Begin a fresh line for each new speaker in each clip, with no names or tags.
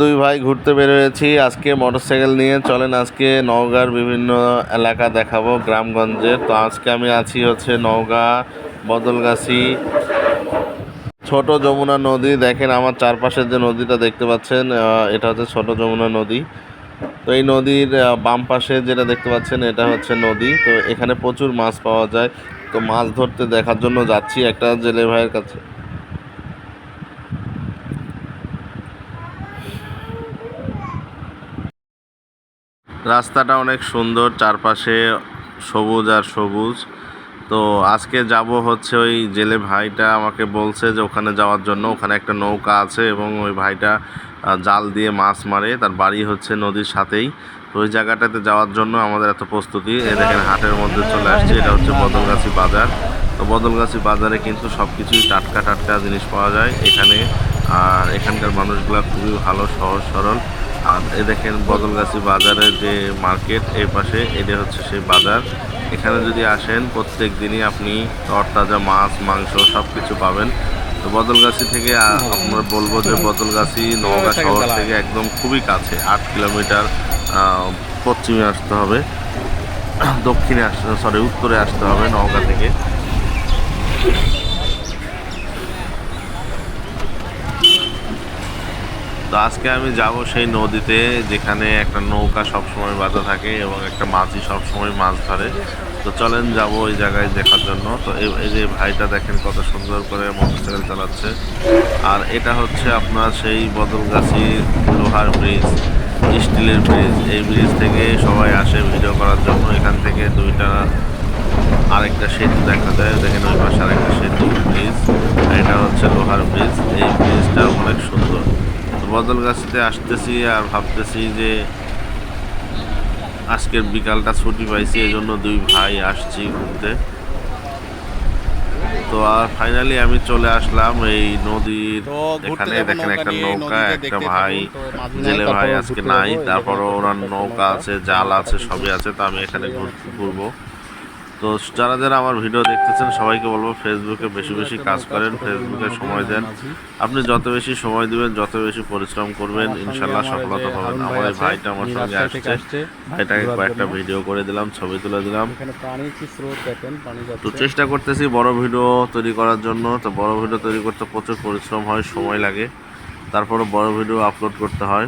দুই ভাই ঘুরতে বেরোয়েছি। আজকে মোটরসাইকেল নিয়ে চলেন আজকে নওগাঁর বিভিন্ন এলাকা দেখাবো গ্রামগঞ্জের। তো আজকে আমি আছি হচ্ছে নওগাঁ, বদলগাছি, ছোট যমুনা নদী। দেখেন আমার চারপাশের যে নদীটা দেখতে পাচ্ছেন এটা হচ্ছে ছোট যমুনা নদী। তো এই নদীর বাম পাশে যেটা দেখতে পাচ্ছেন, এটা হচ্ছে নদী। তো এখানে প্রচুর মাছ পাওয়া যায়। তো মাছ ধরতে দেখার জন্য যাচ্ছি একটা জেলে ভাইয়ের কাছে। রাস্তাটা অনেক সুন্দর, চারপাশে সবুজ আর সবুজ। তো আজকে যাব হচ্ছে ওই জেলে ভাইটা আমাকে বলছে যে ওখানে যাওয়ার জন্য। ওখানে একটা নৌকা আছে এবং ওই ভাইটা জাল দিয়ে মাছ মারে। তার বাড়ি হচ্ছে নদীর সাথেই। তো ওই জায়গাটাতে যাওয়ার জন্য আমাদের এত প্রস্তুতি। এ দেখেন হাটের মধ্যে চলে আসছে। এটা হচ্ছে বদলগাছি বাজার। তো বদলগাছি বাজারে কিন্তু সব কিছুই টাটকা টাটকা জিনিস পাওয়া যায় এখানে। আর এখানকার মানুষগুলো খুবই ভালো, সহজ, সরল। আর এ দেখেন বদলগাছি বাজারের যে মার্কেট, এই পাশে এটা হচ্ছে সেই বাজার। এখানে যদি আসেন প্রত্যেক দিনই আপনি তরতাজা মাছ, মাংস সব কিছু পাবেন। তো বদলগাছি থেকে আমরা বলব যে বদলগাছি নওগাঁ শহর থেকে একদম খুবই কাছে, আট কিলোমিটার পশ্চিমে আসতে হবে। দক্ষিণে আসতে সরি উত্তরে আসতে হবে নওগাঁ থেকে। তো আজকে আমি যাব সেই নদীতে যেখানে একটা নৌকা সবসময় বাঁধা থাকে এবং একটা মাঝি সবসময় মাছ ধরে। তো চলেন যাব ওই জায়গায় দেখার জন্য। তো এই- যে ভাইটা দেখেন কত সুন্দর করে মোটরসাইকেল চালাচ্ছে। আর এটা হচ্ছে আপনার সেই বদলগাছি লোহার ব্রিজ স্টিলের ব্রিজ এই ব্রিজ থেকে সবাই আসে ভিডিও করার জন্য। এখান থেকে দুইটা, আরেকটা সেতু দেখা যায়। দেখেন ওই পাশে আরেকটা সেতু ব্রিজ এটা হচ্ছে লোহার ব্রিজ এই ব্রিজটা অনেক সুন্দর। বদলগাছিতে আসতেছি আর ভাবতেছি যে আজকের বিকালটা ছুটি পাইছি এই জন্য দুই ভাই আসছি ঘুরতে। তো আর ফাইনালি আমি চলে আসলাম এই নদীর এখানে দেখেন একটা নৌকা একটা ভাই জেলে ভাই আজকে নাই
দেখুন
ওনার নৌকা আছে জাল আছে সবই আছে তো আমি এখানে ঘুর- ঘুরবো। তো যারা যারা আমার ভিডিও দেখতেছেন সবাইকে বলব ফেসবুকে বেশি বেশি কাজ করেন ফেসবুকে সময় দেন। আপনি যত বেশি সময় দিবেন যত বেশি পরিশ্রম করবেন ইনশাল্লাহ সফলতা পাবেন। আমার এই ভাইটা আমার সঙ্গে আসছে। ভাইটাকে কয়েকটা ভিডিও করে দিলাম ছবি তুলে দিলাম। তো চেষ্টা করতেছি বড় ভিডিও তৈরি করার জন্য। তো বড় ভিডিও তৈরি করতে প্রচুর পরিশ্রম হয় সময় লাগে। তারপরে বড় ভিডিও আপলোড করতে হয়।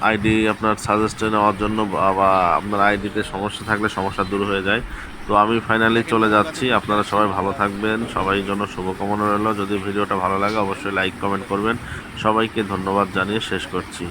আইডি আপনার সাজেস্টে নেওয়ার জন্য বা আপনার আইডিতে সমস্যা থাকলে সমস্যা দূর হয়ে যায়। তো আমি ফাইনালি চলে যাচ্ছি। আপনারা সবাই ভালো থাকবেন। সবাই জন্য শুভকামনা রইল। যদি ভিডিওটা ভালো লাগে, অবশ্যই লাইক কমেন্ট করবেন। সবাইকে ধন্যবাদ জানিয়ে শেষ করছি।